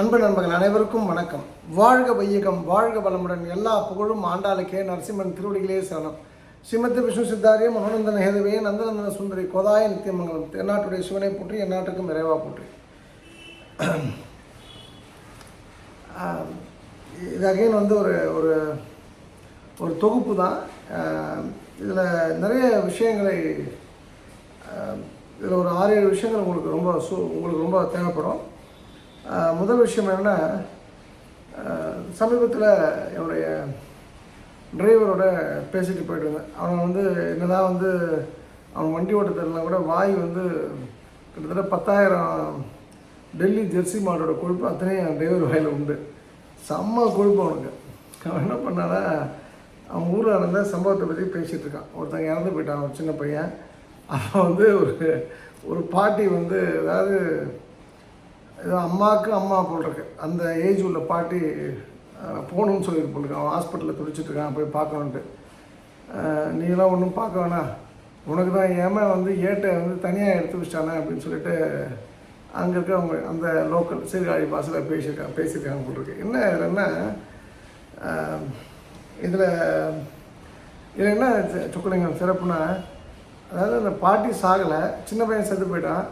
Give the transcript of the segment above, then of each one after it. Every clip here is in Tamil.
அன்பு நண்பர்கள் அனைவருக்கும் வணக்கம். வாழ்க வையகம் வாழ்க வளமுடன். எல்லா புகழும் ஆண்டாளுக்கே நரசிம்மன் திருவடிகளே சரணம் ஸ்ரீமதி விஷ்ணு சித்தாரிய மனோநந்தன ஹேதுவே நந்தநந்தன சுந்தரி கோதாய நித்தியமங்கலம் தென்னாட்டுடைய சிவனை போற்றி எந்நாட்டுக்கும் விரைவா போற்றி. இது அகைன் வந்து ஒரு ஒரு ஒரு தொகுப்பு தான். இதில் நிறைய விஷயங்களை இதில் ஒரு ஆறு ஏழு விஷயங்கள் உங்களுக்கு ரொம்ப சு உங்களுக்கு ரொம்ப தேவைப்படும். முதல் விஷயம் என்னென்னா சமீபத்தில் என்னுடைய டிரைவரோட பேசிட்டு போயிட்டு இருந்தேன். அவன் வந்து என்னதான் வந்து அவன் வண்டி ஓட்ட தெரியல கூட வாய் வந்து கிட்டத்தட்ட பத்தாயிரம் டெல்லி ஜெர்சி மாடோட கொழுப்பு அத்தனையும் என் டிரைவர் வாயில் உண்டு. செம்ம கொழுப்பு அவனுக்கு. அவன் என்ன பண்ணானா அவன் ஊரில் நடந்த சம்பவத்தை பற்றி பேசிகிட்டு இருக்கான். ஒருத்தங்க இறந்து போயிட்டான் ஒரு சின்ன பையன். அவன் வந்து ஒரு ஒரு பாட்டி வந்து அதாவது ஏதோ அம்மாவுக்கு அம்மா போல் இருக்கு. அந்த ஏஜ் உள்ள பாட்டி போகணும்னு சொல்லிட்டு போலிருக்கு அவன் ஹாஸ்பிட்டலில் துடிச்சிட்ருக்கான் போய் பார்க்கணுன்ட்டு நீலாம் ஒன்றும் பார்க்க வேணாம் உனக்கு தான் ஏமா வந்து ஏட்டை வந்து தனியாக எடுத்து வச்சிட்டானே அப்படின்னு சொல்லிட்டு அங்கே இருக்கவங்க அந்த லோக்கல் சீர்காழி பாசையில் பேசியிருக்காங்க பேசியிருக்காங்க போட்டிருக்கு என்ன இதில் என்ன இதில் இதில் என்ன சு- சிறப்புனா அதாவது அந்த பாட்டி சாகலை சின்ன பையன் செத்து போயிட்டான்.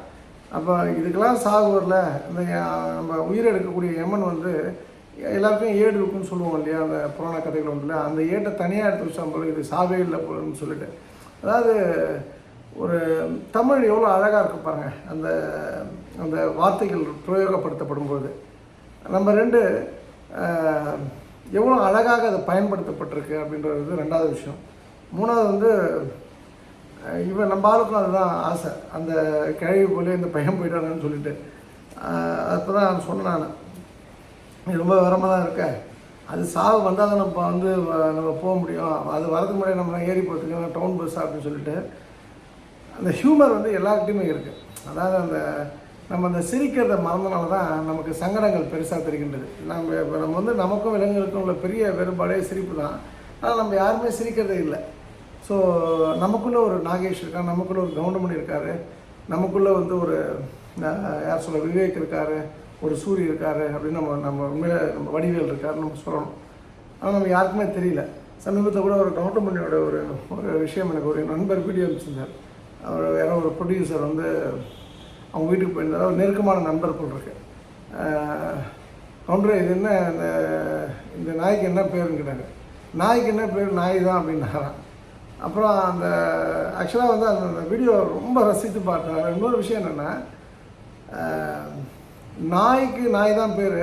அப்போ இதுக்கெல்லாம் சாகு வரல. இந்த நம்ம உயிர் எடுக்கக்கூடிய எம்மன் வந்து எல்லாருக்கும் ஏடு இருக்குன்னு சொல்லுவோம் இல்லையா? அந்த புராண கதைகள் ஒன்றில் அந்த ஏட்டை தனியாக எடுத்து வச்சான் போல இது சாவே இல்லை போலன்னு சொல்லிட்டு. அதாவது ஒரு தமிழ் எவ்வளோ அழகாக இருக்கு பாருங்க. அந்த அந்த வார்த்தைகள் பிரயோகப்படுத்தப்படும் போது நம்ம ரெண்டு எவ்வளோ அழகாக அது பயன்படுத்தப்பட்டிருக்கு அப்படின்றது ரெண்டாவது விஷயம். மூணாவது வந்து இவன் நம்ம ஆளுக்கும் அதுதான் ஆசை. அந்த கிழவி போல இந்த பையன் போயிட்டானு சொல்லிட்டு. அப்போ தான் சொன்னேன். நான் நீ ரொம்ப விரமாக தான் இருக்க. அது சாவு வந்தால் தான் நம்ம வந்து வ- நம்ம போக முடியும். அது வரதுக்கு முன்னாடி நம்ம ஏறி போகிறதுக்கு டவுன் பஸ் அப்படின்னு சொல்லிட்டு. அந்த ஹியூமர் வந்து எல்லாருக்கிட்டையுமே இருக்குது அதாவது அந்த நம்ம அந்த சிரிக்கிறத மறந்தனால தான் நமக்கு சங்கடங்கள் பெருசாக தெரிகின்றது. நம்ம இப்போ நம்ம வந்து நமக்கும் விலங்குகளுக்கும் உள்ள பெரிய வேறுபாடே சிரிப்பு தான். ஆனால் நம்ம யாருமே சிரிக்கிறதே இல்லை. ஸோ நமக்குள்ளே ஒரு நாகேஷ் இருக்கார் நமக்குள்ளே ஒரு கவுண்டமணி இருக்கார் நமக்குள்ளே வந்து ஒரு யார் சொல்ல விவேக் இருக்கார் ஒரு சூரிய இருக்கார் அப்படின்னு நம்ம நம்ம உண்மையில நம்ம வடிவேல் இருக்காருன்னு நம்ம சொல்லணும். ஆனால் நம்ம யாருக்குமே தெரியல. சமீபத்தில் கூட ஒரு கவுண்டமணியோட ஒரு ஒரு விஷயம் எனக்கு ஒரு நண்பர் வீடியோ அனுப்பிச்சிருந்தார். அவர் யாரோ ஒரு ப்ரொடியூசர் வந்து அவங்க வீட்டுக்கு போயிருந்தார். ஒரு நெருக்கமான நண்பர் போல் இருக்கு. கவுண்டர் இது என்ன இந்த இந்த நாய்க்கு என்ன பேருன்னு கேட்டாங்க நாய்க்கு என்ன பேர்? நாய் தான் அப்படின்னாரான் அப்புறம் அந்த ஆக்சுவலாக வந்து அந்த அந்த வீடியோ ரொம்ப ரசித்து பார்த்தேன் இன்னொரு விஷயம் என்னென்னா நாய்க்கு நாய் தான் பேர்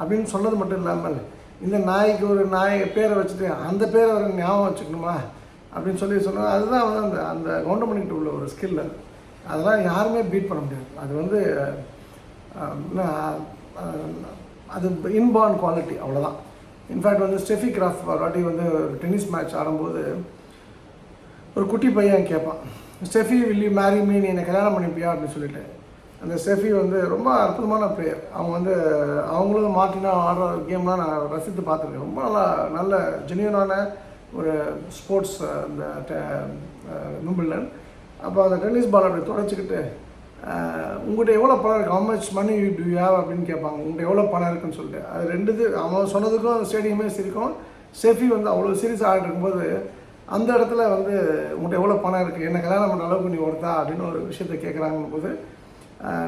அப்படின்னு சொன்னது மட்டும் இல்லாமல் இந்த நாய்க்கு ஒரு நாய் பேரை வச்சுட்டு அந்த பேரை வர ஞாபகம் வச்சுக்கணுமா அப்படின்னு சொல்லி சொன்னால் அதுதான் வந்து அந்த அந்த கவுண்டமணிக்கிட்ட உள்ள ஒரு ஸ்கில் அது அதெல்லாம் யாருமே பீட் பண்ண முடியாது. அது வந்து அது இன்பார்ன் குவாலிட்டி அவ்வளோதான் இன்ஃபேக்ட் வந்து ஸ்டெஃபி கிராஃப்ட் ஒரு வாட்டி வந்து டென்னிஸ் மேட்ச் ஆடும்போது ஒரு குட்டி பையன் கேட்பான் செஃபி வில் யூ மேரி மீ நீ என்னை கல்யாணம் பண்ணிப்பியா? அப்படின்னு சொல்லிட்டு. அந்த செஃபி வந்து ரொம்ப அற்புதமான பிளேயர் அவங்க வந்து அவங்களும் மாற்றினா ஆடுற கேம்லாம் நான் ரசித்து பார்த்துருக்கேன். ரொம்ப நல்லா நல்ல ஜெனியூனான ஒரு ஸ்போர்ட்ஸ் அந்த விம்பிள்டன் அப்போ அந்த டென்னிஸ் பால் அப்படி தொடச்சிக்கிட்டு உங்கள்கிட்ட எவ்வளோ பணம் இருக்குது how much money you do have அப்படின்னு கேட்பாங்க. உங்கள்கிட்ட எவ்வளோ பணம் இருக்குன்னு சொல்லிட்டு. அது ரெண்டு இது அவன் சொன்னதுக்கும் அந்த ஸ்டேடியமே சிரிக்கும் செஃபி வந்து அவ்வளோ சீரியஸ் ஆகிட்டு இருக்கும்போது அந்த இடத்துல வந்து உங்கள்கிட்ட எவ்வளோ பணம் இருக்குது என்ன கல்யாணம் பண்ண அளவுக்கு நீ ஒருத்தா அப்படின்னு ஒரு விஷயத்தை கேட்குறாங்கன்னு போது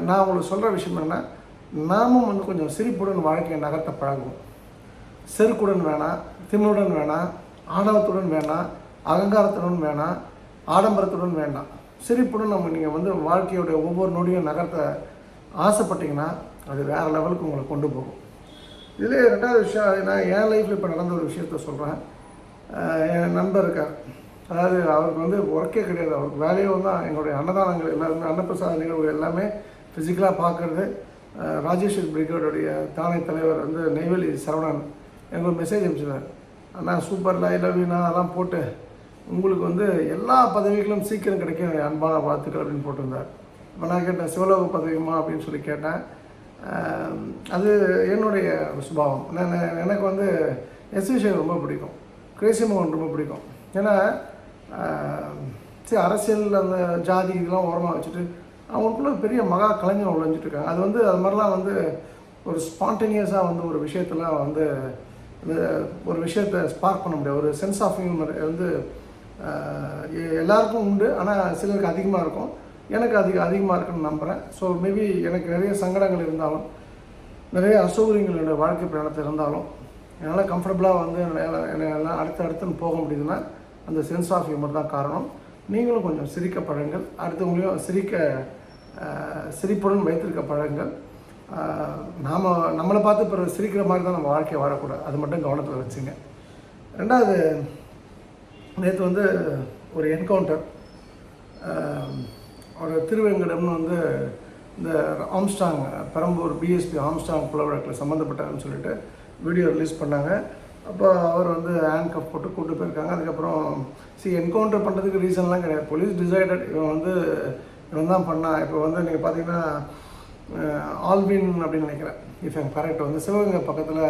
நான் உங்களுக்கு சொல்கிற விஷயம் என்னென்னா நாமும் வந்து கொஞ்சம் சிரிப்புடன் வாழ்க்கையை நகர்த்த பழகுவோம். செருக்குடன் வேணாம் திமிருடன் வேணாம் ஆணவத்துடன் வேணாம் அகங்காரத்துடன் வேணாம் ஆடம்பரத்துடன் வேண்டாம் சிரிப்புடன் நம்ம நீங்கள் வந்து வாழ்க்கையுடைய ஒவ்வொரு நொடியும் நகர்த்த ஆசைப்பட்டீங்கன்னா அது வேறு லெவலுக்கு உங்களை கொண்டு போகும். இதிலே ரெண்டாவது விஷயம் அது நான் என் லைஃப்பில் இப்போ நடந்த ஒரு விஷயத்த சொல்கிறேன் என் நண்பர் இருக்கார். அதாவது அவருக்கு வந்து ஒர்க்கே கிடையாது. அவருக்கு வேலையும் தான் எங்களுடைய அன்னதானங்கள் எல்லாருமே அன்னப்பிரசாத நிகழ்வுகள் எல்லாமே ஃபிசிக்கலாக பார்க்குறது. ராஜேஸ்வரி பிரிகேடுடைய தானை தலைவர் வந்து நெய்வேலி சரவணன் எங்களுக்கு மெசேஜ் அனுப்பிச்சிருந்தார். அண்ணா சூப்பர் லை லவ் அதெல்லாம் போட்டு உங்களுக்கு வந்து எல்லா பதவிகளும் சீக்கிரம் கிடைக்கும் அன்பான வாழ்த்துக்கள் அப்படின்னு போட்டிருந்தார். இப்போ நான் கேட்டேன் சிவலோக பதவியுமா? அப்படின்னு சொல்லி கேட்டேன். அது என்னுடைய சுபாவம். நான் நான் எனக்கு வந்து எஸ் விஷயம் ரொம்ப பிடிக்கும். கிரேசி மோகன் ரொம்ப பிடிக்கும். ஏன்னா சரி அரசியல் அந்த ஜாதி இதெல்லாம் ஓரமாக வச்சுட்டு அவங்களுக்குள்ள பெரிய மகா கலைஞர் உழைஞ்சிட்ருக்காங்க அது வந்து அது மாதிரிலாம் வந்து ஒரு ஸ்பான்டேனியஸாக வந்து ஒரு விஷயத்தில் வந்து இந்த ஒரு விஷயத்தை ஸ்பார்க் பண்ண முடியாது. ஒரு சென்ஸ் ஆஃப் ஹியூமர் வந்து எ- எல்லாருக்கும் உண்டு. ஆனால் சிலருக்கு அதிகமாக இருக்கும். எனக்கு அதிக அதிகமாக இருக்குன்னு நம்புகிறேன் ஸோ மேபி எனக்கு நிறைய சங்கடங்கள் இருந்தாலும் நிறைய அசௌகரியங்கள் என்னுடைய வாழ்க்கை பயணத்தில் இருந்தாலும் என்னால் கம்ஃபர்டபுளாக வந்து என்னால் அடுத்து அடுத்துன்னு போக முடியுதுன்னா அந்த சென்ஸ் ஆஃப் ஹியூமர் தான் காரணம். நீங்களும் கொஞ்சம் சிரிக்க பழங்கள் அடுத்தவங்களையும் சிரிக்க சிரிப்புடன் வைத்திருக்க பழங்கள் நாம் நம்மளை பார்த்து பிறகு சிரிக்கிற மாதிரி தான் நம்ம வாழ்க்கையை வாழக்கூடாது. அது மட்டும் கவனத்தில் வச்சுங்க. ரெண்டாவது நேற்று வந்து ஒரு என்கவுண்டர் ஒரு திருவேங்கடம்னு வந்து இந்த ஆம்ஸ்டாங் பெரம்பூர் பிஎஸ்பி ஆம்ஸ்டாங் கொலை வழக்கில் சம்மந்தப்பட்டாருன்னு சொல்லிட்டு வீடியோ ரிலீஸ் பண்ணாங்க. அப்போ அவர் வந்து ஹேண்ட் கப் போட்டு கூட்டு போயிருக்காங்க. அதுக்கப்புறம் சி என்கவுண்டர் பண்ணுறதுக்கு ரீசன்லாம் கிடையாது. போலீஸ் டிசைடட் இவன் வந்து இவன் தான் பண்ணான் இப்போ வந்து நீங்கள் பார்த்தீங்கன்னா ஆல்வின் அப்படின்னு நினைக்கிறேன். இஃப் எம் கரெக்ட் வந்து சிவகங்கை பக்கத்தில்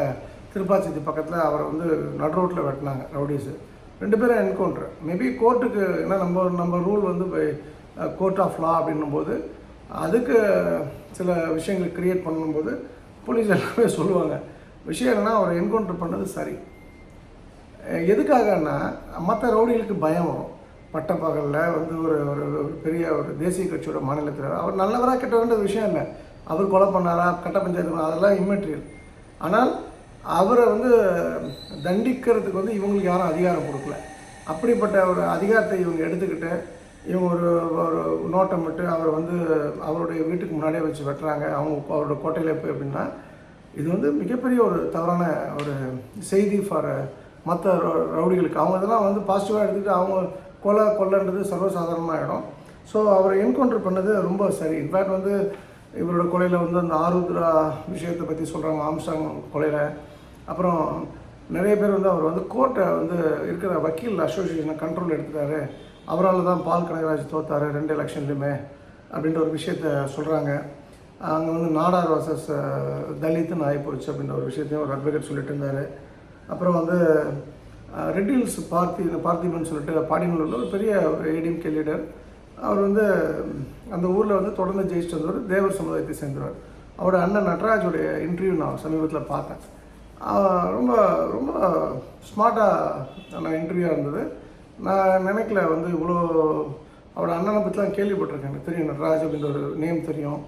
திருப்பாச்சி பக்கத்தில் அவரை வந்து நட் ரோட்டில் வெட்டினாங்க ரவுடிஸு. ரெண்டு பேரும் என்கவுண்டர் மேபி கோர்ட்டுக்கு ஏன்னா நம்ம நம்ம ரூல் வந்து கோர்ட் ஆஃப் லா அப்படின்னும் போது அதுக்கு சில விஷயங்கள் க்ரியேட் பண்ணும்போது போலீஸ் எல்லாமே சொல்லுவாங்க. விஷயம் என்னென்னா அவர் என்கவுண்டர் பண்ணது சரி. எதுக்காகன்னா மற்ற ரவுடிகளுக்கு பயம் வரும். பட்டப்பகலில் வந்து ஒரு ஒரு பெரிய ஒரு தேசிய கட்சியோட மாநிலத்தில் அவர் நல்லவராக கெட்டவன்ற விஷயம் இல்லை. அவர் கொலை பண்ணாரா கட்ட பஞ்சாயத்து அதெல்லாம் இம்மெட்டீரியல் ஆனால் அவரை வந்து தண்டிக்கிறதுக்கு வந்து இவங்களுக்கு யாரும் அதிகாரம் கொடுக்கல. அப்படிப்பட்ட ஒரு அதிகாரத்தை இவங்க எடுத்துக்கிட்டு இவங்க ஒரு ஒரு நோட்டம் விட்டு அவரை வந்து அவருடைய வீட்டுக்கு முன்னாடியே வச்சு வெட்டுறாங்க. அவங்க அவரோட கோட்டையில் போய் அப்படின்னா இது வந்து மிகப்பெரிய ஒரு தவறான ஒரு செய்தி ஃபார் மற்ற ரவுடிகளுக்கு. அவங்க இதெல்லாம் வந்து பாசிட்டிவாக எடுத்துக்கிட்டு அவங்க கொலை கொல்லைன்றது சர்வசாதாரணமாகிடும் ஸோ அவரை என்கவுண்டர் பண்ணது ரொம்ப சரி. இன்ஃபேக்ட் வந்து இவரோட கொலையில் வந்து அந்த ஆருத்ரா விஷயத்தை பற்றி சொல்கிறாங்க ஆம்சாங் கொலையில். அப்புறம் நிறைய பேர் வந்து அவர் வந்து கோர்ட்டை வந்து இருக்கிற வக்கீல் அசோசியேஷனை கண்ட்ரோல் எடுத்துட்டாரு. அவரால் தான் பால் கனகராஜ் தோத்தார் ரெண்டு எலெக்ஷன்லையுமே அப்படின்ற ஒரு விஷயத்த சொல்கிறாங்க அங்கே வந்து நாடார் வர்சஸ் தலித்துன்னு ஆகிப்போச்சு அப்படின்ற ஒரு விஷயத்தையும் ஒரு அட்வொகேட் சொல்லிட்டு இருந்தார். அப்புறம் வந்து அஹ், ரெட் ஹில்ஸ் பார்த்தி பார்த்திபன் சொல்லிட்டு பாடினூரில் ஒரு பெரிய ஒரு ஏடிஎம்கே லீடர் அவர் வந்து அந்த ஊரில் வந்து தொடர்ந்து ஜெயிச்சுட்டு வந்தவர் தேவர் சமுதாயத்தை சேர்ந்தவர். அவரோட அண்ணன் நடராஜோடைய இன்டர்வியூ நான் சமீபத்தில் பார்த்தேன். ரொம்ப ரொம்ப ஸ்மார்ட்டாக நான் இன்டர்வியூவாக இருந்தது. நான் நினைக்கல வந்து இவ்வளோ அவரோட அண்ணனை பற்றிலாம் கேள்விப்பட்டிருக்கேன். எனக்கு தெரியும் நடராஜ் அப்படின்ற ஒரு நேம் தெரியும்.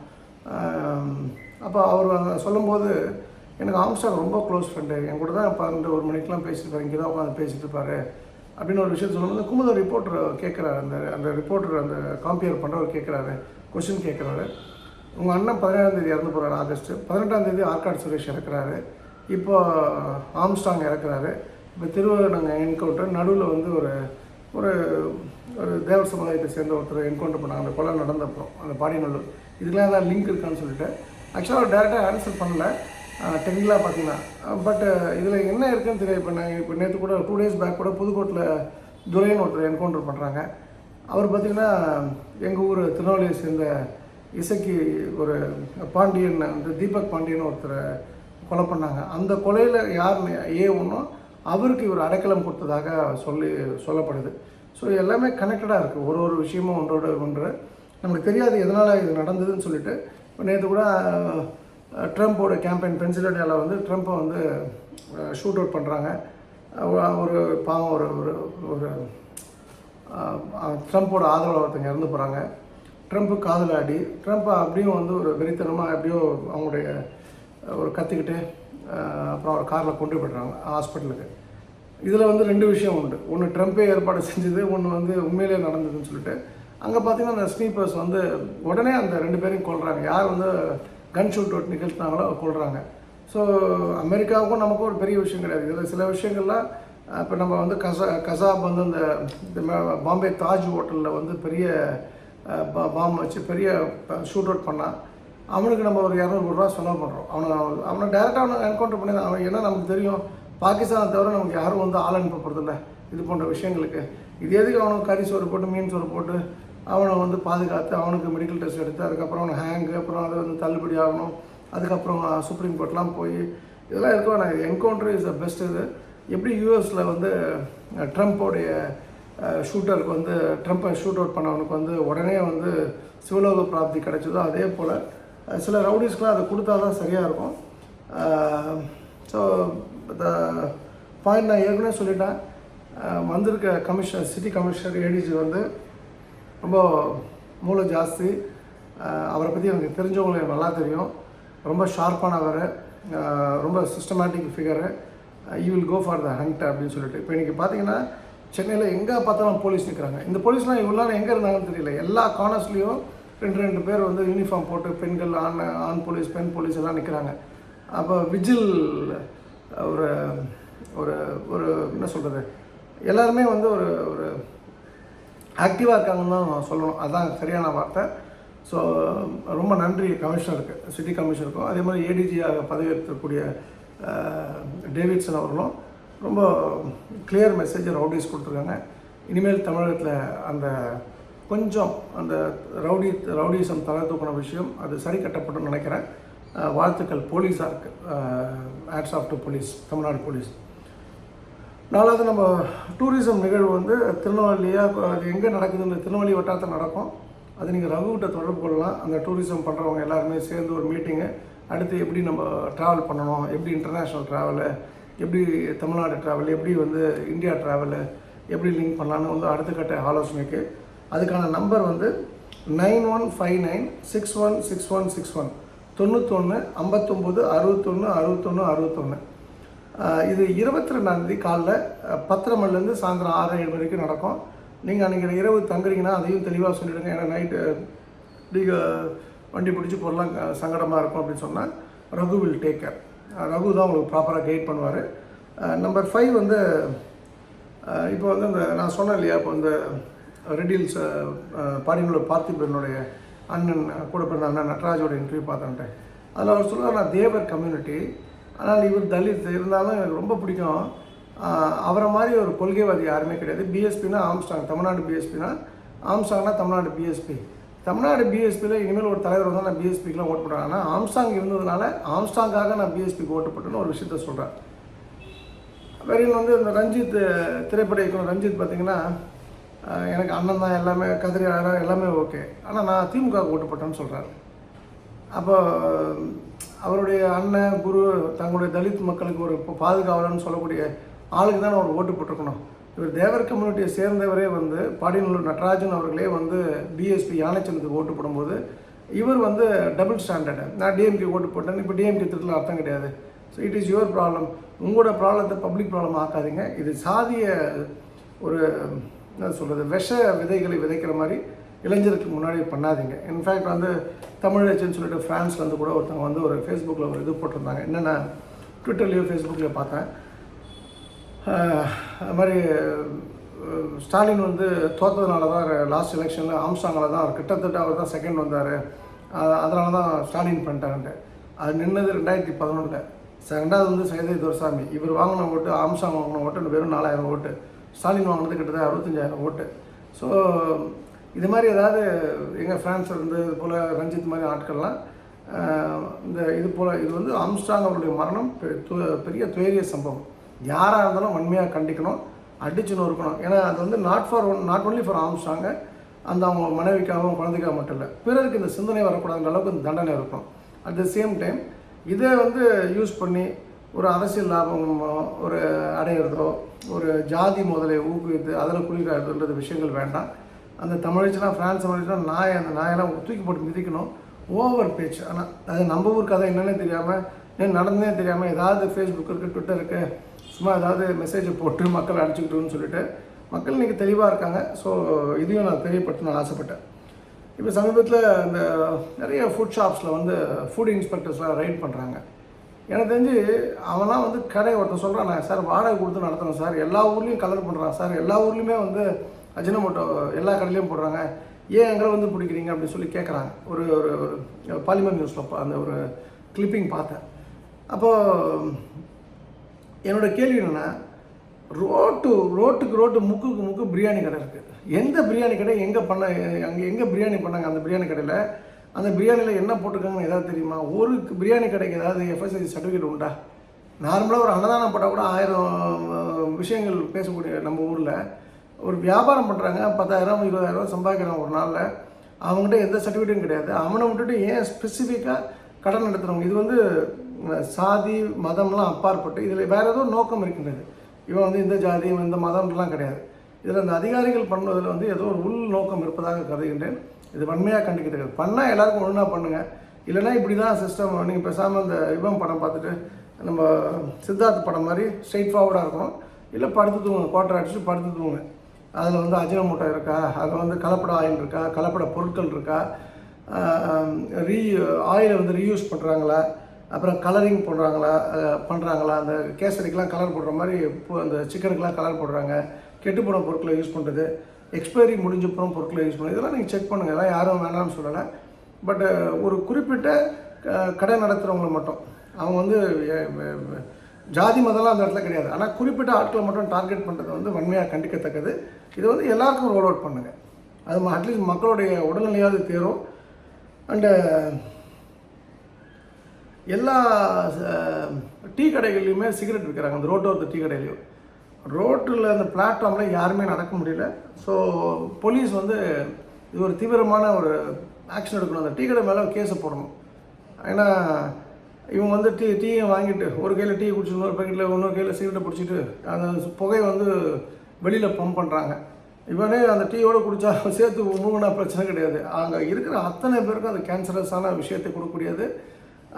அப்போ அவர் சொல்லும்போது எனக்கு ஆம்ஸ்டாங் ரொம்ப க்ளோஸ் ஃப்ரெண்டு என் கூட தான் பன்னெண்டு ஒரு மணிக்கெலாம் பேசியிருப்பார் இங்கே தான் உட்காந்து பேசிட்டு இருப்பார் அப்படின்னு ஒரு விஷயம் சொல்லும்போது குமுத ரிப்போர்ட்டர் கேட்குறாரு. அந்த அந்த ரிப்போர்ட்டர் அந்த காம்பியர் பண்ணுறவர் கேட்குறாரு கொஷின் கேட்குறாரு. உங்கள் அண்ணன் பதினேழாம் தேதி இறந்து போகிறாரு ஆகஸ்ட். பதினெட்டாம் தேதி ஆர்காட் சுரேஷ் இறக்குறாரு. இப்போ ஆம்ஸ்டாங் இறக்குறாரு. இப்போ திருவண்ணங்க என்கவுண்டர் நடுவில் வந்து ஒரு ஒரு ஒரு தேவர் சமுதாயத்தை சேர்ந்த ஒருத்தர் என்கவுண்டர் பண்ணாங்க. அந்த கொலை நடந்தப்போ அந்த பாடிநல்லூர். இதுக்கெலாம் ஏதாவது லிங்க் இருக்கான்னு சொல்லிட்டு. ஆக்சுவலாக அவர் டேரெக்டாக ஆன்சர் பண்ணல. டெக்னிக்கலாக பார்த்தீங்கன்னா பட் இதில் என்ன இருக்குன்னு தெரியாது இப்போ நான் இப்போ நேற்று கூட டூ டேஸ் பேக் கூட புதுக்கோட்டில் துரைன்னு ஒருத்தர் என்கவுண்டர் பண்ணுறாங்க அவர் பார்த்திங்கன்னா எங்கள் ஊர் திருநெல்வேலியை சேர்ந்த இசைக்கு ஒரு பாண்டியன் அந்த தீபக் பாண்டியன் ஒருத்தரை கொலை பண்ணாங்க. அந்த கொலையில் யார் ஏ ஒன்றும் அவருக்கு இவர் அடைக்கலம் கொடுத்ததாக சொல்லி சொல்லப்படுது. ஸோ எல்லாமே கனெக்டடாக இருக்குது ஒரு ஒரு விஷயமும் ஒன்றோட ஒன்று. நமக்கு தெரியாது எதனால் இது நடந்ததுன்னு சொல்லிட்டு. இப்போ நேற்று கூட ட்ரம்ப்போட கேம்பெயின் பென்சில்வேனியாவில் வந்து ட்ரம்ப்பை வந்து ஷூட் அவுட் பண்ணுறாங்க ஒரு பாவம் ஒரு ஒரு ஒரு ட்ரம்ப்போட ஆதரவு ஒருத்தங்க இறந்து போகிறாங்க ட்ரம்ப்பு காதலாடி ட்ரம்ப்பை ட்ரம்ப் அப்படியும் வந்து ஒரு வெறித்தனமாக எப்படியோ அவங்களுடைய ஒரு கற்றுக்கிட்டு அப்புறம் அவர் காரில் கொண்டு போய்ட்றாங்க ஹாஸ்பிட்டலுக்கு இதில் வந்து ரெண்டு விஷயம் உண்டு. ஒன்று ட்ரம்ப்பே ஏற்பாடு செஞ்சது ஒன்று வந்து உண்மையிலே நடந்ததுன்னு சொல்லிட்டு. அங்கே பார்த்தீங்கன்னா அந்த ஸ்னீப்பர்ஸ் வந்து உடனே அந்த ரெண்டு பேரையும் கொள்கிறாங்க யார் வந்து கன் ஷூட் அவுட் நிகழ்த்தினாங்களோ கொள்கிறாங்க ஸோ அமெரிக்காவுக்கும் நமக்கும் ஒரு பெரிய விஷயம் கிடையாது. இதில் சில விஷயங்கள்லாம் இப்போ நம்ம வந்து கசா கசாப் வந்து அந்த இந்த பாம்பே தாஜ் ஹோட்டலில் வந்து பெரிய பாம் வச்சு பெரிய ஷூட் அவுட் பண்ணால் அவனுக்கு நம்ம ஒரு இரநூறு ரூபா செலவு பண்ணுறோம் அவனை அவனை டேரெக்டாக அவனை என்கவுண்டர் பண்ணி அவன் ஏன்னா நமக்கு தெரியும்? பாகிஸ்தானை தவிர நமக்கு யாரும் வந்து ஆள் அனுப்ப போகிறதில்ல இது போன்ற விஷயங்களுக்கு இது எதுக்கு அவனுக்கு கறி சோறு போட்டு மீன் சோறு போட்டு அவனை வந்து பாதுகாத்து அவனுக்கு மெடிக்கல் டெஸ்ட் எடுத்து அதுக்கப்புறம் அவனை ஹேங்கு அப்புறம் அதை வந்து தள்ளுபடி ஆகணும். அதுக்கப்புறம் சுப்ரீம் கோர்ட்லாம் போய் இதெல்லாம் இருக்க வேணாம். என்கவுண்டர் இஸ் த பெஸ்ட் இது. எப்படி யூஎஸில் வந்து ட்ரம்ப்போடைய ஷூட்டருக்கு வந்து ட்ரம்ப்பை ஷூட் அவுட் பண்ணவனுக்கு வந்து உடனே வந்து சிவலோக பிராப்தி கிடைச்சதோ அதே போல் சில ரவுடிஸ்க்குலாம் அதை கொடுத்தா தான் சரியாக இருக்கும் ஸோ பாயிண்ட் நான் ஏற்கனவே சொல்லிட்டேன். வந்திருக்க கமிஷனர் சிட்டி கமிஷனர் ஏடிஜி வந்து ரொம்ப மூளை ஜாஸ்தி. அவரை பற்றி எனக்கு தெரிஞ்சவங்களுக்கு நல்லா தெரியும். ரொம்ப ஷார்ப்பானவர் ரொம்ப systematic figure you will go for the hunt அப்படின்னு சொல்லிட்டு. இப்போ இன்றைக்கி பார்த்தீங்கன்னா சென்னையில் எங்கே பார்த்தாலும் போலீஸ் நிற்கிறாங்க இந்த போலீஸ்லாம் இவ்வளோ நாள் எங்கே இருந்தாங்கன்னு தெரியல. எல்லா கார்னர்ஸ்லேயும் ரெண்டு ரெண்டு பேர் வந்து யூனிஃபார்ம் போட்டு பெண்கள் ஆண் ஆண் போலீஸ் பெண் போலீஸ் எல்லாம் நிற்கிறாங்க அப்போ விஜில் ஒரு ஒரு ஒரு என்ன சொல்கிறது எல்லாருமே வந்து ஒரு ஒரு ஆக்டிவாக இருக்காங்கன்னு தான் சொல்லணும். அதுதான் சரியான வார்த்தை. ஸோ ரொம்ப நன்றி கமிஷனருக்கு சிட்டி கமிஷனருக்கும். அதே மாதிரி ஏடிஜியாக பதவியேற்கக்கூடிய டேவிட்சன் அவர்களும் ரொம்ப கிளியர் மெசேஜ் ரவுடிஸ் கொடுத்துருக்காங்க. இனிமேல் தமிழகத்தில் அந்த கொஞ்சம் அந்த ரவுடி ரவுடிசம் தலை தூக்கின விஷயம் அது சரி கட்டப்படும் நினைக்கிறேன். வாழ்த்துக்கள் போலீஸாருக்கு. Hats off to police Tamil Nadu police. நாலாவது நம்ம டூரிசம் நிகழ்வு வந்து திருநெல்வேலியாக அது எங்கே நடக்குதுன்னு திருநெல்வேலி வட்டாரத்தில் நடக்கும். அது நீங்கள் ரகுகிட்ட தொடர்பு கொள்ளலாம். அந்த டூரிசம் பண்ணுறவங்க எல்லாருமே சேர்ந்து ஒரு மீட்டிங்கு அடுத்து எப்படி நம்ம ட்ராவல் பண்ணணும்? எப்படி இன்டர்நேஷ்னல் ட்ராவலு எப்படி தமிழ்நாடு ட்ராவல் எப்படி வந்து இந்தியா ட்ராவலு எப்படி லிங்க் பண்ணலான்னு வந்து அடுத்த கட்ட ஆலோசனைக்கு. அதுக்கான நம்பர் வந்து nine one five nine six one six one six one தொண்ணூத்தொன்று ஐம்பத்தொம்போது அறுபத்தொன்று அறுபத்தொன்று அறுபத்தொன்று இது இருபத்தி ரெண்டாந்தேதி காலைல அஹ், பத்தரை மணிலேருந்து சாயந்தரம் ஆறு ஏழு வரைக்கும் நடக்கும். நீங்கள் அன்றைக்கி இரவு தங்குறீங்கன்னா அதையும் தெளிவாக சொல்லிவிடுங்க ஏன்னா நைட்டு நீங்கள் வண்டி பிடிச்சி போடலாம் சங்கடமாக இருக்கும் அப்படின்னு சொன்னால் Raghu will take care Raghu தான் உங்களுக்கு ப்ராப்பராக கைட் பண்ணுவார். நம்பர் ஃபைவ் வந்து இப்போ வந்து இந்த நான் சொன்னேன் இல்லையா இப்போ இந்த ரெடில்ஸ் பாடிங்களோட பார்த்திபனுடைய அண்ணன் கூட பிறந்த அண்ணன் நட்ராஜோட இன்டர்வியூ பார்த்தேன்ட்டேன் அதில் அவர் சொல்லுவார் நான் தேவர் கம்யூனிட்டி ஆனால் இவர் தலித் இருந்தாலும் எனக்கு ரொம்ப பிடிக்கும். அவரை மாதிரி ஒரு கொள்கைவாதி யாருமே கிடையாது. பிஎஸ்பினா ஆம்ஸ்டாங் தமிழ்நாடு பிஎஸ்பினா ஆம்ஸ்டாங்னா தமிழ்நாடு பிஎஸ்பி தமிழ்நாடு பிஎஸ்பியில் இனிமேல் ஒரு தலைவர் வந்தால் நான் பிஎஸ்பிக்கெலாம் ஓட்டு போடுறேன் ஆனால் ஆம்ஸ்டாங் இருந்ததுனால ஆம்ஸ்டாங்காக நான் பிஎஸ்பிக்கு ஓட்டு போட்டேன்னு ஒரு விஷயத்த சொல்கிறேன் வெறியன் வந்து இந்த ரஞ்சித் திரைப்பட இயக்குனர் ரஞ்சித் பார்த்திங்கன்னா எனக்கு அண்ணன் தான் எல்லாமே கதிரி அழகா எல்லாமே ஓகே ஆனால் நான் திமுக ஓட்டு போட்டேன்னு சொல்கிறாரு அப்போ அவருடைய அண்ணன் குரு தங்களுடைய தலித் மக்களுக்கு ஒரு பாதுகாவலன்னு சொல்லக்கூடிய ஆளுக்கு தான் அவர் ஓட்டு போட்டிருக்கணும். இவர் தேவர் கம்யூனிட்டியை சேர்ந்தவரே வந்து பாடியநல்லூர் நடராஜன் அவர்களே வந்து பிஎஸ்பி யானைச்சனுக்கு ஓட்டு போடும்போது இவர் வந்து டபுள் ஸ்டாண்டர்டு நான் டிஎம்கே ஓட்டு போட்டேன் இப்போ டிஎம்கே திட்டத்தில் அர்த்தம் கிடையாது. So it is your problem உங்களோட ப்ராப்ளத்தை பப்ளிக் ப்ராப்ளம் ஆக்காதீங்க. இது சாதிய ஒரு என்ன சொல்கிறது விஷ விதைகளை விதைக்கிற மாதிரி இளைஞருக்கு முன்னாடி பண்ணாதீங்க. இன்ஃபேக்ட் வந்து தமிழச்சின்னு சொல்லிட்டு ஃப்ரான்ஸ்லேருந்து கூட ஒருத்தவங்க வந்து ஒரு ஃபேஸ்புக்கில் ஒரு இது போட்டிருந்தாங்க. என்னென்ன ட்விட்டர்லேயோ ஃபேஸ்புக்லேயோ பார்த்தேன். அது மாதிரி ஸ்டாலின் வந்து தோத்ததுனால தான் லாஸ்ட் எலெக்ஷனில் ஆம்ஸ்டாங்கில் தான் அவர் கிட்டத்தட்ட அவர் தான் செகண்ட் வந்தார். அதனால தான் ஸ்டாலின் பண்ணிட்டாங்கன்ட்டு அது நின்னது ரெண்டாயிரத்தி பதினொன்றில் ரெண்டாவது வந்து சைதை துரசாமி. இவர் வாங்கின ஓட்டு ஆம்சாங் வாங்கின ஓட்டு வெறும் நாலாயிரம் ஓட்டு. ஸ்டாலின் வாங்கினது கிட்டத்தட்ட அறுபத்தஞ்சாயிரம் ஓட்டு. ஸோ இது மாதிரி ஏதாவது எங்கள் ஃப்ரான்ஸ் இருந்து இது போல் ரஞ்சித் மாதிரி ஆட்கள்லாம் இந்த இது போல் இது வந்து ஆம்ஸ்டாங் அவருடைய மரணம் பெ- பெரிய துயரிய சம்பவம். யாராக இருந்தாலும் வன்மையாக கண்டிக்கணும் அடிச்சுன்னு இருக்கணும் ஏன்னா அது வந்து not for one not only for ஆம்ஸ்டாங்க அந்த அவங்க மனைவிக்காகவும் குழந்தைக்காக மட்டும் இல்லை பிறருக்கு இந்த சிந்தனை வரக்கூடாதுன்ற அளவுக்கு இந்த தண்டனை இருக்கும் அட் த சேம் டைம் இதை வந்து யூஸ் பண்ணி ஒரு அரசியல் லாபம் ஒரு அடையிறதோ ஒரு ஜாதி முதலை ஊக்குவித்து அதில் குளிக்கிறதுன்றது விஷயங்கள் வேண்டாம். அந்த தமிழச்சுனா ஃப்ரான்ஸ் தமிழ்ச்சுனா நாய் அந்த நாயெல்லாம் தூக்கி போட்டு மிதிக்கணும். ஓவர் பேச்சு. ஆனால் அது நம்ம ஊர் கதை என்னென்னே தெரியாமல் ஏன் நடந்தே தெரியாமல் ஏதாவது ஃபேஸ்புக் இருக்குது ட்விட்டர் இருக்குது சும்மா ஏதாவது மெசேஜை போட்டு மக்கள் அடிச்சுக்கிட்டோன்னு சொல்லிட்டு மக்கள் இன்றைக்கி தெளிவாக இருக்காங்க. ஸோ இதையும் நான் தெரியப்படுத்தணும்னு ஆசைப்பட்டேன். இப்போ சமீபத்தில் இந்த நிறைய ஃபுட் ஷாப்ஸில் வந்து ஃபுட் இன்ஸ்பெக்டர்ஸ்லாம் ரைட் பண்ணுறாங்க எனக்கு தெரிஞ்சு அவனாம் வந்து கடை ஒருத்தன் சொல்கிறான் நான் சார் வாடகை கொடுத்து நடத்துகிறேன் சார். எல்லா ஊர்லேயும் கலர் பண்ணுறான் சார். எல்லா ஊர்லேயுமே வந்து அஜினமோட்டோ எல்லா கடையிலையும் போடுறாங்க. ஏன் எங்களை வந்து பிடிக்கிறீங்க? அப்படின்னு சொல்லி கேட்குறாங்க ஒரு ஒரு பாலிமர் நியூஸில் அந்த ஒரு கிளிப்பிங் பார்த்தேன். அப்போது என்னோட கேள்வி என்னென்னா ரோட்டு ரோட்டுக்கு ரோட்டு முக்குக்கு முக்கு பிரியாணி கடை இருக்குது எந்த பிரியாணி கடை எங்கே பண்ண அங்கே எங்கே பிரியாணி பண்ணாங்க அந்த பிரியாணி கடையில்? அந்த பிரியாணியில் என்ன போட்டிருக்காங்கன்னு ஏதாவது தெரியுமா? ஒரு பிரியாணி கடைக்கு ஏதாவது எஃப்எஸ்ஐ சர்டிஃபிகேட் உண்டா? நார்மலாக ஒரு அன்னதானம் போட்டால் கூட ஆயிரம் விஷயங்கள் பேசக்கூடிய நம்ம ஊரில் ஒரு வியாபாரம் பண்ணுறாங்க பத்தாயிரம் இருபதாயிரம் சம்பாதிக்கிறாங்க ஒரு நாளில். அவங்ககிட்ட எந்த சர்டிஃபிகேட்டும் கிடையாது. அவனை விட்டுட்டு ஏன் ஸ்பெசிஃபிக்காக கடன் நடத்துகிறவங்க இது வந்து சாதி மதம்லாம் அப்பாற்பட்டு இதில் வேறு ஏதோ நோக்கம் இருக்கின்றது. இவன் வந்து இந்த ஜாதி இந்த மதம்லாம் கிடையாது. இதில் இந்த அதிகாரிகள் பண்ணுவதில் வந்து ஏதோ ஒரு உள் நோக்கம் இருப்பதாக கருதுகின்றேன். இது வன்மையாக கண்டிக்கிறது பண்ணால் எல்லாருக்கும் ஒழுங்காக பண்ணுங்கள் இல்லைன்னா இப்படி தான் சிஸ்டம் நீங்கள் பேசாமல் இந்த விபம் படம் பார்த்துட்டு நம்ம சித்தார்த் படம் மாதிரி ஸ்ட்ரெயிட் ஃபார்வர்டாக இருக்கணும். இல்லை படுத்து தூங்குங்க குவார்டர் அடிச்சு படுத்து தூங்குங்க. அதில் வந்து அஜினமூட்டை இருக்கா? அதில் வந்து கலப்பட ஆயில் இருக்கா? கலப்பட பொருட்கள் இருக்கா? ரீ ஆயிலை வந்து ரீயூஸ் பண்ணுறாங்களா அப்புறம் கலரிங் பண்ணுறாங்களா பண்ணுறாங்களா அந்த கேசரிக்கெலாம் கலர் போடுற மாதிரி அந்த சிக்கனுக்கெலாம் கலர் போடுறாங்க. கெட்டுப்போன பொருட்களை யூஸ் பண்ணுறது எக்ஸ்பைரி முடிஞ்சப்புறம் பொருட்களை யூஸ் பண்ணுறது இதெல்லாம் நீங்கள் செக் பண்ணுங்கள் இதெல்லாம் யாரும் வேணாம்னு சொல்லலை. பட் ஒரு குறிப்பிட்ட க- கடை நடத்துகிறவங்களை மட்டும் அவங்க வந்து ஜாதி மதம்லாம் அந்த இடத்துல கிடையாது. ஆனால் குறிப்பிட்ட ஆட்களை மட்டும் டார்கெட் பண்ணுறது வந்து வன்மையாக கண்டிக்கத்தக்கது. இது வந்து எல்லாருக்கும் ரோல் அவுட் பண்ணுங்கள் அது அட்லீஸ்ட் மக்களுடைய உடல்நிலையாவது தேரும். அண்டு எல்லா டீ கடைகள்லையுமே சிகரெட் விற்கிறாங்க. அந்த ரோட்டோரத்து டீ கடையிலையும். ரோட்டில் அந்த பிளாட்ஃபார்மில் யாருமே நடக்க முடியல. ஸோ போலீஸ் வந்து இது ஒரு தீவிரமான ஒரு ஆக்ஷன் எடுக்கணும். அந்த டீ கடை மேலே கேஸை போடணும். ஏன்னா இவங்க வந்து டீ டீயை வாங்கிட்டு ஒரு கையில் டீ குடிச்சு இன்னொரு பக்கெட்டில் இன்னொரு கையில் சிகரெட்டை பிடிச்சிட்டு அந்த புகையை வந்து வெளியில் பம்ப் பண்ணுறாங்க இவனே அந்த டீயோடு குடித்தா சேர்த்து மூங்கினா பிரச்சனை கிடையாது. அங்கே இருக்கிற அத்தனை பேருக்கும் அது கேன்சரஸான விஷயத்தை கொடுக்கக்கூடியது.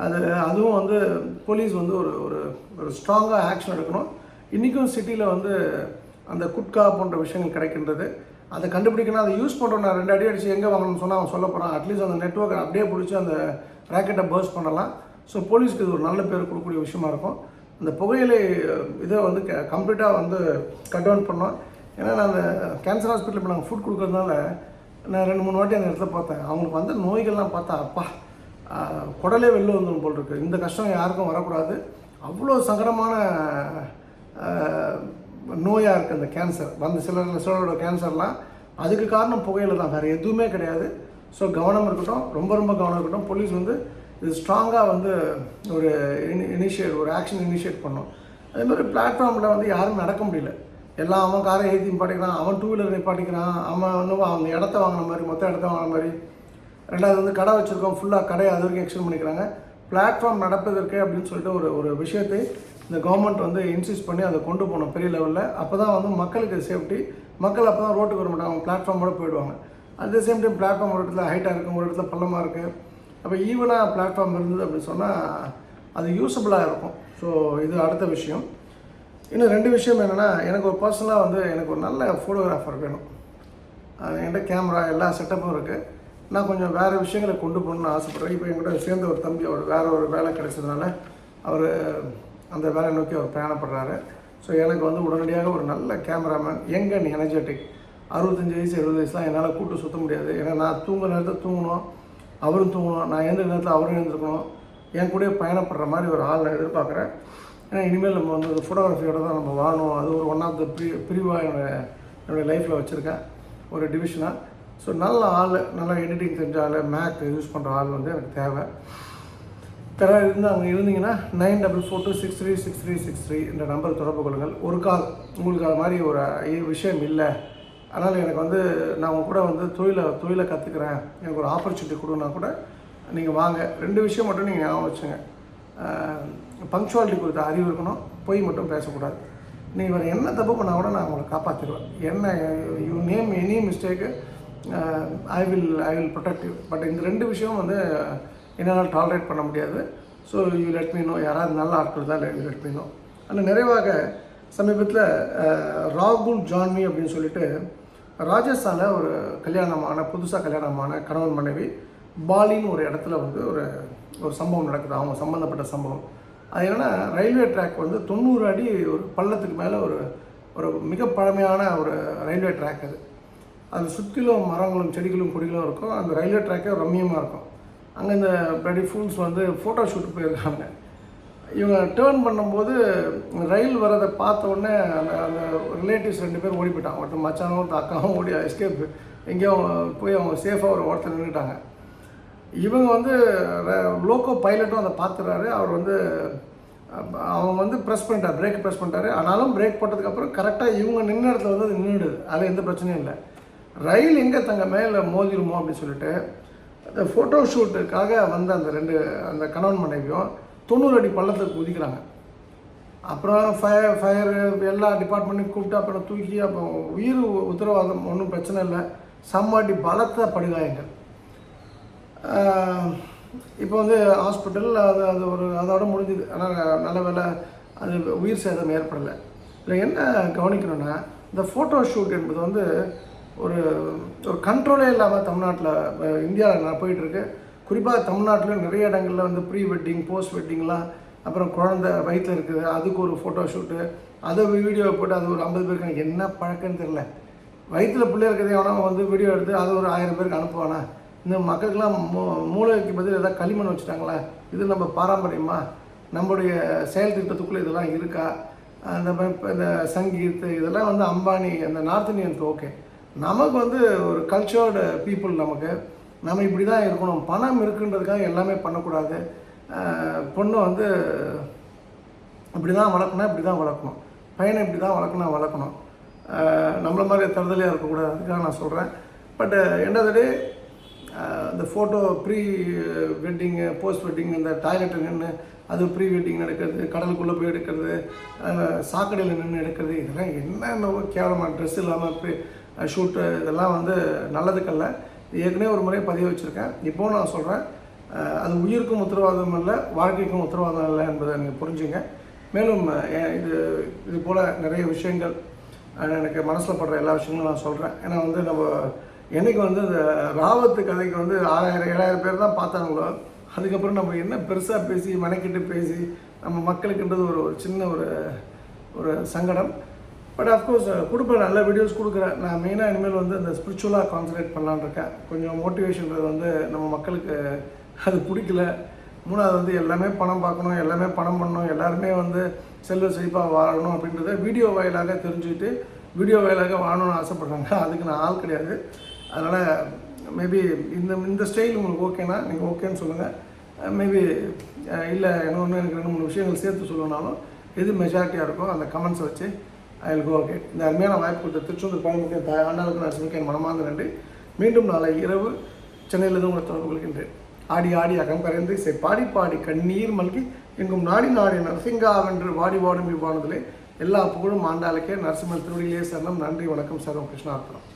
அது அதுவும் வந்து போலீஸ் வந்து ஒரு ஒரு ஒரு ஸ்ட்ராங்காக ஆக்ஷன் எடுக்கணும். இன்றைக்கும் சிட்டியில் வந்து அந்த குட்கா போன்ற விஷயங்கள் கிடைக்கின்றது. அதை கண்டுபிடிக்கணும் அதை யூஸ் பண்ணுறோம் நான் ரெண்டு அடி அடித்து எங்கே வாங்கணும்னு சொன்னால் அவன் சொல்ல போகிறான் அட்லீஸ்ட் அந்த நெட்ஒர்க்கை அப்படியே பிடிச்சி அந்த ராக்கெட்டை பர்ஸ் பண்ணலாம். ஸோ போலீஸ்க்கு இது ஒரு நல்ல பேர் கொடுக்கக்கூடிய விஷயமா இருக்கும். அந்த புகையிலை இதை வந்து க கம்ப்ளீட்டாக வந்து கட் டவுன் பண்ணோம். ஏன்னா நான் அந்த கேன்சர் ஹாஸ்பிட்டல் இப்போ நாங்கள் ஃபுட் கொடுக்கறதுனால நான் ரெண்டு மூணு வாட்டி அந்த இடத்துல பார்த்தேன். அவங்களுக்கு வந்து நோய்கள்லாம் பார்த்தா அப்பா குடலே வெளில வந்துடும் போல் இருக்கு. இந்த கஷ்டம் யாருக்கும் வரக்கூடாது. அவ்வளோ சங்கடமான நோயாக இருக்குது அந்த கேன்சர் வந்து சிலர் சிலரோட கேன்சர்லாம் அதுக்கு காரணம் புகையில தான். வேறு எதுவுமே கிடையாது. ஸோ கவனம் இருக்கட்டும் ரொம்ப ரொம்ப கவனம் இருக்கட்டும். போலீஸ் வந்து இது ஸ்ட்ராங்காக வந்து ஒரு இனி இனிஷியேட் ஒரு ஆக்ஷன் இனிஷியேட் பண்ணோம். அதே மாதிரி பிளாட்ஃபார்மில் வந்து யாரும் நடக்க முடியல. எல்லாம் அவன் காரை ஏற்றி நிப்பாட்டிக்கிறான் அவன் டூ வீலர் நிப்பாட்டிக்கிறான் அவன் வந்து அவன் இடத்த வாங்கின மாதிரி மொத்த இடத்த வாங்கின மாதிரி. ரெண்டாவது வந்து கடை வச்சுருக்கோம் ஃபுல்லாக கடையை அது வரைக்கும் எக்ஸ்டெண்ட் பண்ணிக்கிறாங்க. பிளாட்ஃபார்ம் நடப்பதற்கு அப்படின்னு சொல்லிட்டு ஒரு ஒரு விஷயத்தை இந்த கவர்மெண்ட் வந்து இன்சிஸ்ட் பண்ணி அதை கொண்டு போகணும் பெரிய லெவலில் அப்போ தான் வந்து மக்களுக்கு சேஃப்டி மக்கள் அப்போ தான் ரோட்டுக்கு வர மாட்டாங்க பிளாட்ஃபார்மோடு போயிடுவாங்க. At the same time platform ஒரு இடத்துல ஹைட்டாக இருக்கும் ஒரு இடத்துல பள்ளமாக இருக்குது அப்போ ஈவனாக பிளாட்ஃபார்ம் இருந்தது அப்படின்னு சொன்னால் அது யூஸபுளாக இருக்கும். ஸோ இது அடுத்த விஷயம். இன்னும் ரெண்டு விஷயம் என்னென்னா எனக்கு ஒரு பர்சனலாக வந்து எனக்கு ஒரு நல்ல ஃபோட்டோகிராஃபர் வேணும். அது என்கிட்ட கேமரா எல்லா செட்டப்பும் இருக்குது நான் கொஞ்சம் வேறு விஷயங்களை கொண்டு போகணுன்னு ஆசைப்பட்றேன். இப்போ என்கிட்ட சேர்ந்த ஒரு தம்பி அவர் வேறு ஒரு வேலை கிடைச்சதுனால அவர் அந்த வேலை நோக்கி அவர் பிரயாணப்படுறாரு ஸோ எனக்கு வந்து உடனடியாக ஒரு நல்ல கேமராமேன் யங் அண்ட் எனர்ஜெட்டிக் அறுபத்தஞ்சு வயசு எழுபது வயசுலாம் என்னால் கூட்டு சுத்த முடியாது. ஏன்னா நான் தூங்குற நேரத்தில் தூங்கணும் அவரும் தூங்கணும் நான் எழுந்த நேரத்தில் அவரும் எழுந்திருக்கணும். என் கூட பயணப்படுற மாதிரி ஒரு ஆள் நான் எதிர்பார்க்குறேன். ஏன்னா இனிமேல் நம்ம வந்து ஃபோட்டோகிராஃபியோட தான் நம்ம வாழணும். அது ஒரு ஒன் ஆஃப் த பிரி பிரிவாக என்னோடய என்னுடைய லைஃப்பில் வச்சுருக்கேன். ஒரு டிவிஷனாக ஸோ நல்ல ஆள் நல்லா எடிட்டிங் தெரிஞ்ச ஆள் மேக் யூஸ் பண்ணுற ஆள் வந்து எனக்கு தேவை. பிறகு இருந்து அவங்க இருந்தீங்கன்னா nine double four two six three six three six three இந்த நம்பர் தொடர்பு கொள்ளுங்கள். ஒரு கால். உங்களுக்கு அது மாதிரி ஒரு விஷயம் இல்லை. அதனால் எனக்கு வந்து நான் உங்கள் கூட வந்து தொழிலை தொழிலை கற்றுக்குறேன் எனக்கு ஒரு ஆப்பர்ச்சுனிட்டி கொடுன்னா கூட நீங்கள் வாங்க. ரெண்டு விஷயம் மட்டும் நீங்கள் ஞாபகம் வச்சுங்க பங்க்சுவாலிட்டி குறித்த அறிவு இருக்கணும். பொய் மட்டும் பேசக்கூடாது. நீங்கள் வேறு என்ன தப்பு பண்ணால் கூட நான் உங்களை காப்பாற்றிடுவேன் என்ன you name any mistake I will I will protect you but இந்த ரெண்டு விஷயம் வந்து என்னால் டாலரேட் பண்ண முடியாது. ஸோ யூ லெட் மீனோ யாராவது நல்ல ஆட்கள் தான் லெட் மீனோ ஆனால் நிறைவாக சமீபத்தில் ராகுல் ஜான்வி அப்படின்னு சொல்லிட்டு ராஜஸ்தானில் ஒரு கல்யாணமான புதுசாக கல்யாணமான கணவன் மனைவி பாலின்னு ஒரு இடத்துல வந்து ஒரு ஒரு சம்பவம் நடக்குது. அவங்க சம்மந்தப்பட்ட சம்பவம். அது என்னென்னா ரயில்வே ட்ராக் வந்து தொண்ணூறு அடி ஒரு பள்ளத்துக்கு மேலே ஒரு ஒரு மிக பழமையான ஒரு ரயில்வே ட்ராக் அது. அது சுற்றிலும் மரங்களும் செடிகளும் கொடிகளும் இருக்கும். அந்த ரயில்வே ட்ராக்கே ரம்மியமாக இருக்கும். அங்கே இந்த பிளடி ஃபூல்ஸ் வந்து ஃபோட்டோ ஷூட் போயிருக்காங்க. இவங்க டேர்ன் பண்ணும்போது ரயில் வரதை பார்த்த உடனே அந்த அந்த ரிலேட்டிவ்ஸ் ரெண்டு பேரும் ஓடி போயிட்டாங்க. ஒருத்தர் மச்சானும் ஒருத்தர் அக்காவும் ஓடி எஸ்கேப் எங்கேயோ போய் அவங்க சேஃபாக ஒரு ஓரத்தில் நின்றுட்டாங்க இவங்க வந்து லோக்கோ பைலட்டும் அதை பார்த்துறாரு. அவர் வந்து அவங்க வந்து ப்ரெஸ் பண்ணிட்டார். பிரேக் ப்ரெஸ் பண்ணிட்டாரு. ஆனாலும் பிரேக் போட்டதுக்கப்புறம் கரெக்டாக இவங்க நின்ன இடத்துல வந்து அது நின்றுடுது அதில் எந்த பிரச்சனையும் இல்லை. ரயில் எங்கே தங்க மேலே மோதிருமோ அப்படின்னு சொல்லிட்டு அந்த ஃபோட்டோ ஷூட்டுக்காக வந்த அந்த ரெண்டு அந்த கணவன் மனைவியும் தொண்ணூறு அடி பள்ளத்தில் குதிக்கிறாங்க. அப்புறம் ஃபயர் ஃபயர் எல்லா டிபார்ட்மெண்ட்டையும் கூப்பிட்டு அப்புறம் தூக்கி அப்புறம் உயிர் உத்தரவாதம் ஒன்றும் பிரச்சனை இல்லை. சம்மாட்டி பலத்த படுகாயங்கள். இப்போ வந்து ஹாஸ்பிட்டல் அது அது ஒரு அதோட முடிஞ்சுது. ஆனால் நல்ல வேலை அது உயிர் சேதம் ஏற்படலை. இதில் என்ன கவனிக்கணும்னா இந்த ஃபோட்டோ ஷூட் என்பது வந்து ஒரு ஒரு கண்ட்ரோலே இல்லாமல் தமிழ்நாட்டில் இந்தியாவில் நான் போயிட்டுருக்கு. குறிப்பாக தமிழ்நாட்டில் நிறைய இடங்களில் வந்து ப்ரீ வெட்டிங் போஸ்ட் வெட்டிங்லாம் அப்புறம் குழந்த வயிற்றில் இருக்குது அதுக்கு ஒரு ஃபோட்டோ ஷூட்டு அதை வீடியோ போட்டு அது ஒரு ஐம்பது பேருக்கு எனக்கு என்ன பழக்கம்னு தெரில வயிற்றில் பிள்ளை இருக்கிறது எவனோ வந்து வீடியோ எடுத்து அது ஒரு ஆயிரம் பேருக்கு அனுப்புவானா? இந்த மக்களுக்கெல்லாம் மூ மூளைக்கு பதில் ஏதாவது களிமண் வச்சுட்டாங்களா? இது நம்ம பாரம்பரியமா? நம்முடைய செயல் திட்டத்துக்குள்ளே இதெல்லாம் இருக்கா? அந்த மாதிரி இந்த சங்கீத் இதெல்லாம் வந்து அம்பானி அந்த நார்த் இந்தியன்ஸ் ஓகே. நமக்கு வந்து ஒரு கல்ச்சர்டு பீப்புள் நமக்கு. நம்ம இப்படி தான் இருக்கணும். பணம் இருக்குன்றதுக்காக எல்லாமே பண்ணக்கூடாது. பொண்ணு வந்து இப்படி தான் வளர்க்கணும் இப்படி தான் வளர்க்கணும். பையனை இப்படி தான் வளர்க்கணும் வளர்க்கணும். நம்மளை நம்மள மாதிரி தருதலையாக இருக்கக்கூடாது. அதுக்காக நான் சொல்கிறேன் பட் எண்டாவது டே இந்த photo pre wedding post wedding இந்த டாய்லெட்டில் நின்று அது ப்ரீ வெட்டிங் எடுக்கிறது கடலுக்குள்ளே போய் எடுக்கிறது சாக்கடையில் நின்று எடுக்கிறது இதெல்லாம் என்னென்ன கேவலமாக ட்ரெஸ் இல்லாமல் போய் ஷூட்டு இதெல்லாம் வந்து நல்லதுக்கல்ல. ஏற்கனவே ஒரு முறை பதிவு வச்சுருக்கேன். இப்போவும் நான் சொல்கிறேன் அது உயிருக்கும் உத்தரவாதம் இல்லை வாழ்க்கைக்கும் உத்தரவாதம் இல்லை என்பதை நீங்கள் புரிஞ்சுங்க. மேலும் இது இது போல் நிறைய விஷயங்கள் எனக்கு மனசில் படுற எல்லா விஷயங்களும் நான் சொல்கிறேன் ஏன்னா வந்து நம்ம என்னைக்கு வந்து இந்த ராவத்து கதைக்கு வந்து ஆறாயிரம் ஏழாயிரம் பேர் தான் பார்த்தாங்களோ அதுக்கப்புறம் நம்ம என்ன பெருசாக பேசி மெனக்கிட்டு பேசி நம்ம மக்களுக்குன்றது ஒரு ஒரு சின்ன ஒரு ஒரு சங்கடம். பட் அஃப்கோர்ஸ் கொடுப்ப நல்ல வீடியோஸ் கொடுக்குறேன். நான் மெயினாக இனிமேல் வந்து இந்த ஸ்பிரிச்சுவலாக கான்சன்ட்ரேட் பண்ணலான்ருக்கேன் கொஞ்சம் மோட்டிவேஷன்றது வந்து நம்ம மக்களுக்கு அது பிடிக்கல. மூணாவது வந்து எல்லாமே பணம் பார்க்கணும் எல்லாமே பணம் பண்ணணும் எல்லாருமே வந்து செல்வ செழிப்பாக வாழணும் அப்படின்றத வீடியோ வாயிலாக தெரிஞ்சுக்கிட்டு வீடியோ வாயிலாக வாழணும்னு ஆசைப்பட்றாங்க. அதுக்கு நான் ஆள் கிடையாது. அதனால் மேபி இந்த இந்த ஸ்டைல் உங்களுக்கு ஓகேனா நீங்கள் ஓகேன்னு சொல்லுங்கள் மேபி இல்லை இன்னொன்று எனக்கு ரெண்டு மூணு விஷயங்கள் சேர்த்து சொல்லணும்னாலும் எது மெஜாரிட்டியாக இருக்கோ அந்த கமெண்ட்ஸை வச்சு ஐ கோ ஓகே இந்த அருமையான வாய்ப்பு கொடுத்த திருச்செந்தூர் பயணிக்க தாய் ஆண்டாளுக்கு நான் சிமிக்க மனமார்ந்த நன்றி. மீண்டும் நாளை இரவு சென்னையிலிருந்து உங்களை தொடர்பு கொள்கின்றேன். ஆடி ஆடி அகம் கரைந்து இசை பாடி பாடி கண்ணீர் மல்கி எங்கும் நாடி நாடி நரசிங்காவென்று வாடி வாடும் இவ்வானதிலே எல்லா புகழும் ஆண்டாளுக்கே நரசிம்மன் திருவடியிலே சரணம். நன்றி வணக்கம் சர்வம் கிருஷ்ணார்த்தனம்